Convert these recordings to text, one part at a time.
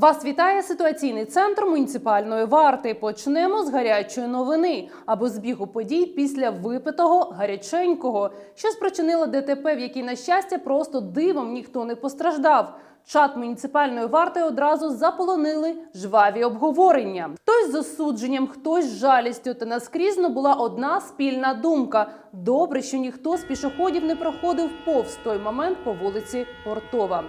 Вас вітає ситуаційний центр муніципальної варти. Почнемо з гарячої новини або збігу подій після випитого гаряченького, що спричинило ДТП, в якій, на щастя, просто дивом ніхто не постраждав. Чат муніципальної варти одразу заполонили жваві обговорення. Хтось з осудженням, хтось з жалістю, та наскрізно була одна спільна думка. Добре, що ніхто з пішоходів не проходив повз той момент по вулиці Портова.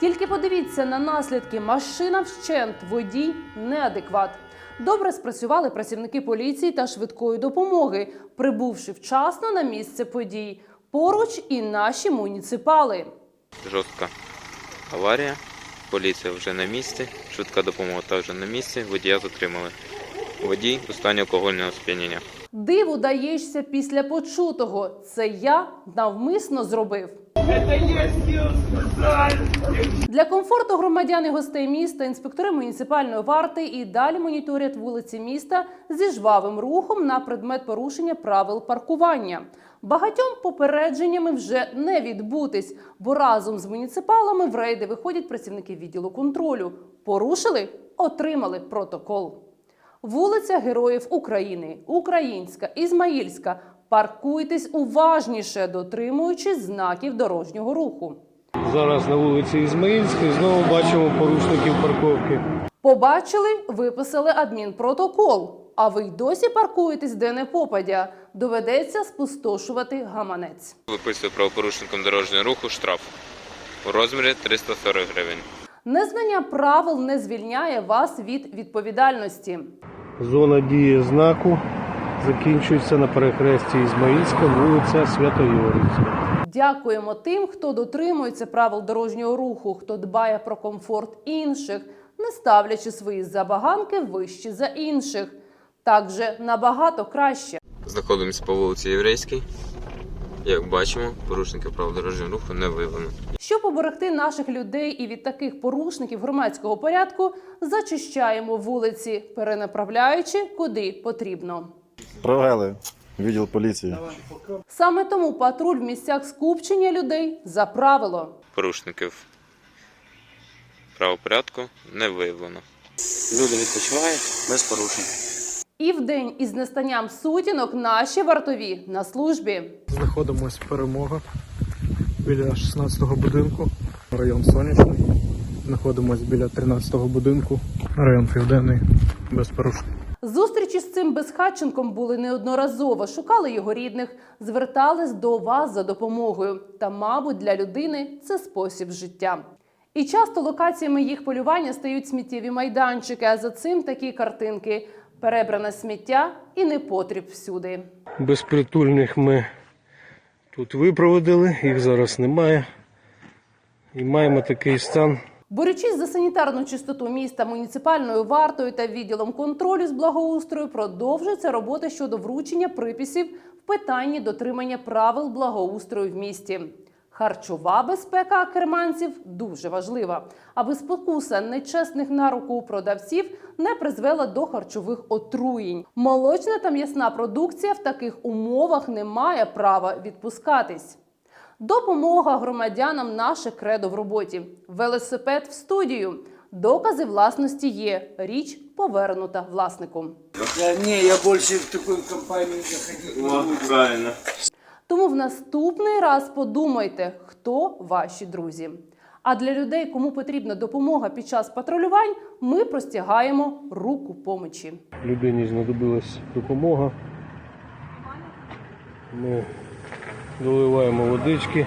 Тільки подивіться на наслідки: машина вщент, водій неадекват. Добре спрацювали працівники поліції та швидкої допомоги, прибувши вчасно на місце подій. Поруч і наші муніципали. Жорстка аварія. Поліція вже на місці, швидка допомога також на місці, водія затримали. Водій у стані алкогольного сп'яніння. Диву даєшся після почутого. Це я навмисно зробив. Для комфорту громадян і гостей міста інспектори муніципальної варти і далі моніторять вулиці міста зі жвавим рухом на предмет порушення правил паркування. Багатьом попередженнями вже не відбутись, бо разом з муніципалами в рейди виходять працівники відділу контролю. Порушили, отримали протокол. Вулиця Героїв України, Українська, Ізмаїльська. Паркуйтесь уважніше, дотримуючись знаків дорожнього руху. Зараз на вулиці Ізмаїльській знову бачимо порушників парковки. Побачили, виписали адмінпротокол. А ви й досі паркуєтесь де не попадя. Доведеться спустошувати гаманець. Виписує правопорушникам дорожнього руху штраф у розмірі 340 гривень. Незнання правил не звільняє вас від відповідальності. Зона дії знаку закінчується на перехресті Ізмаїльська, вулиця Свято-Ігорівська. Дякуємо тим, хто дотримується правил дорожнього руху, хто дбає про комфорт інших, не ставлячи свої забаганки вище за інших. Так же набагато краще. Знаходимося по вулиці Єврейській. Як бачимо, порушників правил дорожнього руху не виявлено. Щоб оберегти наших людей і від таких порушників громадського порядку, зачищаємо вулиці, перенаправляючи куди потрібно. Провели відділ поліції. Саме тому патруль в місцях скупчення людей за правило. Порушників правопорядку не виявлено. Люди відпочивають без порушень. І вдень із настанням сутінок наші вартові на службі. Знаходимось перемога біля 16-го будинку, район Сонячний. Знаходимось біля 13-го будинку, район Південний, без порушень. Зустрічі з цим безхатченком були неодноразово. Шукали його рідних, звертались до вас за допомогою. Та, мабуть, для людини це спосіб життя. І часто локаціями їх полювання стають сміттєві майданчики, а за цим такі картинки: перебране сміття і непотріб всюди. Безпритульних ми тут випроводили, їх зараз немає. І маємо такий стан. Борючись за санітарну чистоту міста муніципальною вартою та відділом контролю з благоустрою, продовжується робота щодо вручення приписів в питанні дотримання правил благоустрою в місті. Харчова безпека керманців дуже важлива, аби спокуса нечесних на руку продавців не призвела до харчових отруєнь. Молочна та м'ясна продукція в таких умовах не має права відпускатись. Допомога громадянам наше кредо в роботі. Велосипед в студію. Докази власності є. Річ повернута власнику. Не, я больше в компании заходить не буду. правильно. Тому в наступний раз подумайте, хто ваші друзі. А для людей, кому потрібна допомога під час патрулювань, ми простягаємо руку помочі. Людині знадобилась допомога. Ми доливаємо водички.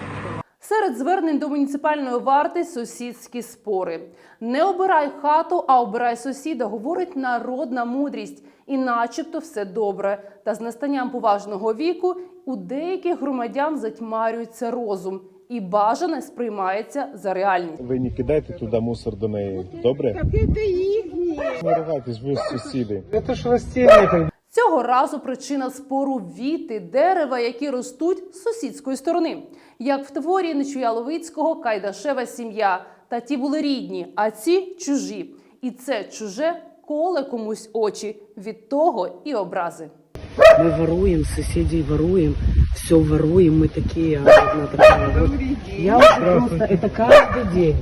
Серед звернень до муніципальної варти сусідські спори. Не обирай хату, а обирай сусіда, говорить народна мудрість. І начебто все добре. Та з настанням поважного віку у деяких громадян затьмарюється розум, і бажане сприймається за реальність. Ви не кидайте туди мусор до неї. Добре? Так це їхні. Не ругайтесь, ви ж сусіди. Це ж растіння. Цього разу причина спору віти дерева, які ростуть з сусідської сторони. Як в творі Нечуя Ловицького Кайдашева сім'я. Та ті були рідні, а ці чужі. І це чуже коле комусь очі від того і образи. Мы воруем, соседей воруем, все воруем, мы такие. а одна такая вот. Я уже просто, это каждый день.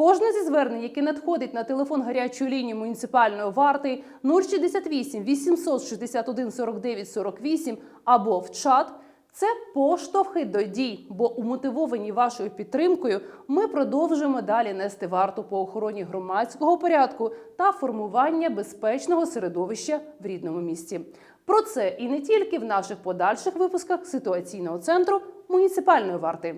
Кожне зі звернень, яке надходить на телефон гарячої лінії муніципальної варти 068 861 49 48 або в чат. Це поштовхи до дій, бо умотивовані вашою підтримкою ми продовжуємо далі нести варту по охороні громадського порядку та формування безпечного середовища в рідному місті. Про це і не тільки в наших подальших випусках ситуаційного центру муніципальної варти.